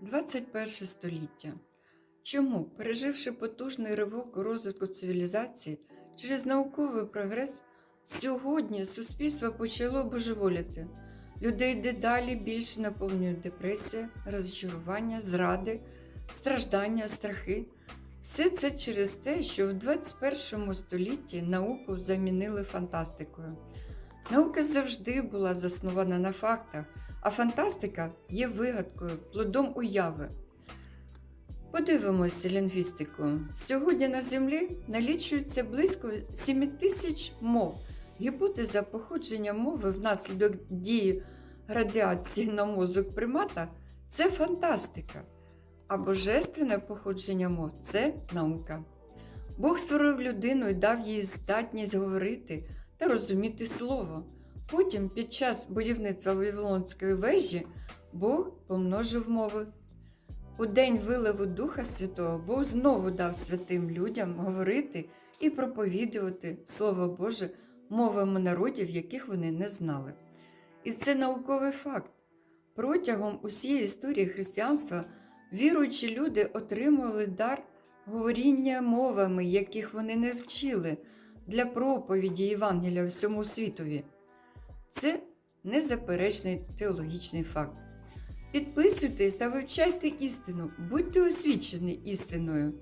21 століття. Чому, переживши потужний ривок розвитку цивілізації через науковий прогрес, сьогодні суспільство почало божеволіти? Людей дедалі більше наповнюють депресія, розчарування, зради, страждання, страхи. Все це через те, що в 21 столітті науку замінили фантастикою. Наука завжди була заснована на фактах, а фантастика є вигадкою, плодом уяви. Подивимося лінгвістику. Сьогодні на Землі налічується близько 7 тисяч мов. Гіпотеза походження мови внаслідок дії радіації на мозок примата це фантастика, а божественне походження мов це наука. Бог створив людину і дав їй здатність говорити та розуміти слово. Потім, під час будівництва Вавилонської вежі, Бог помножив мови. У день виливу Духа Святого Бог знову дав святим людям говорити і проповідувати Слово Боже мовами народів, яких вони не знали. І це науковий факт. Протягом усієї історії християнства віруючі люди отримували дар говоріння мовами, яких вони не вчили, для проповіді Євангелія всьому світові. Це незаперечний теологічний факт. Підписуйтесь та вивчайте істину, будьте освічені істиною.